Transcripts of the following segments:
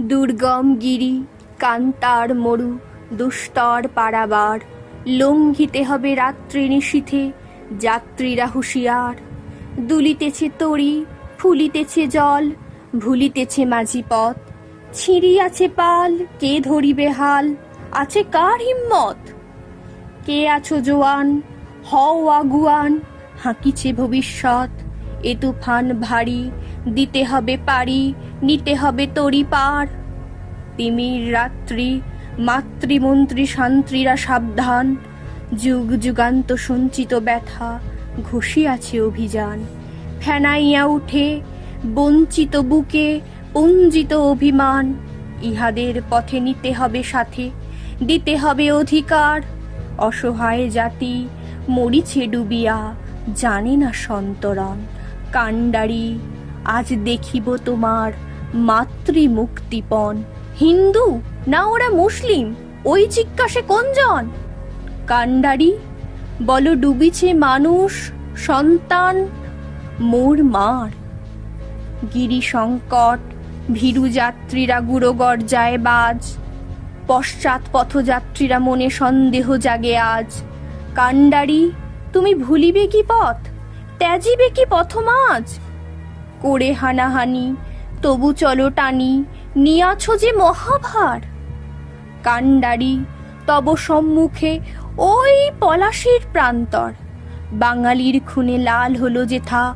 দুর্গম গিরি, কান্তার মরু দুস্তর পারাবার। লঙ্ঘিতে হবে রাত্রি নিশীথে, যাত্রীরা হুঁশিয়ার। দুলিতেছে তরি, ফুলিতেছে জল, ভুলিতেছে মাঝি পথ। ছিঁড়িয়াছে পাল, কে ধরিবে হাল? আছে কার হিম্মত? কে আছো জোয়ান? হও আগুয়ান, হাঁকিছে ভবিষ্যৎ। এ তুফান ভারী, দিতে হবে পারি, নিতে হবে তরি পার। তিমির রাত্রি, মাতৃমন্ত্রী শান্ত্রীরা সাবধান। যুগ যুগান্ত সঞ্চিত ব্যথা, ঘুষিয়াছে অভিযান। ফেনাইয়া উঠে, বঞ্চিত বুকে, পুঞ্জিত অভিমান। ইহাদের পথে নিতে হবে সাথে, দিতে হবে অধিকার। অসহায় জাতি মরিছে ডুবিয়া, জানে না সন্তরণ। কাণ্ডারি, আজ দেখিব তোমার মাতৃ মুক্তিপণ হিন্দু না ওরা মুসলিম? ওই জিজ্ঞাসে কোনজন কাণ্ডারি, বলো ডুবিছে মানুষ, সন্তান, মোর মার। গিরি সংকট ভীরু যাত্রীরা গুঁড়ো গর্জায় বাজ। পশ্চাৎ পথযাত্রীরা মনে সন্দেহ জাগে আজ। কাণ্ডারি, তুমি ভুলিবে কি পথ? ত্যাজিবে কি পথমাজ? করে হানাহানি, তবু চলো টানি, নিয়াছ যে মহাভার। কাণ্ডারি, তব সম্মুখে ওই পলাশির প্রান্তর। বাঙালির খুনে লাল হলো যেথা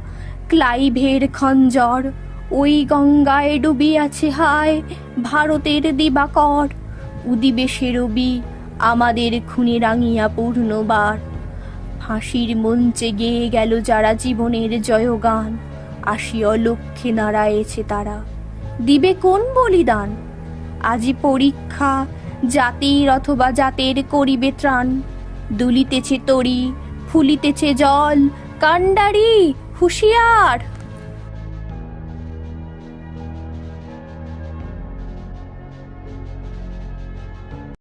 ক্লাইভের খঞ্জর। ওই গঙ্গায় ডুবিয়াছে হায় ভারতের দিবাকর। উদিবে সে রবি, আমাদের খুনে রাঙিয়া পূর্ণবার। ফাঁসির মঞ্চে গেয়ে গেল যারা জীবনের জয়গান। আসি অলক্ষে নাড়ায়েছে তারা। দিবে কোন বলিদান? আজি পরীক্ষা, জাতির অথবা জাতের করিবে ত্রাণ। দুলিতেছে তরি, ফুলিতেছে জল কান্ডারি হুঁশিয়ার।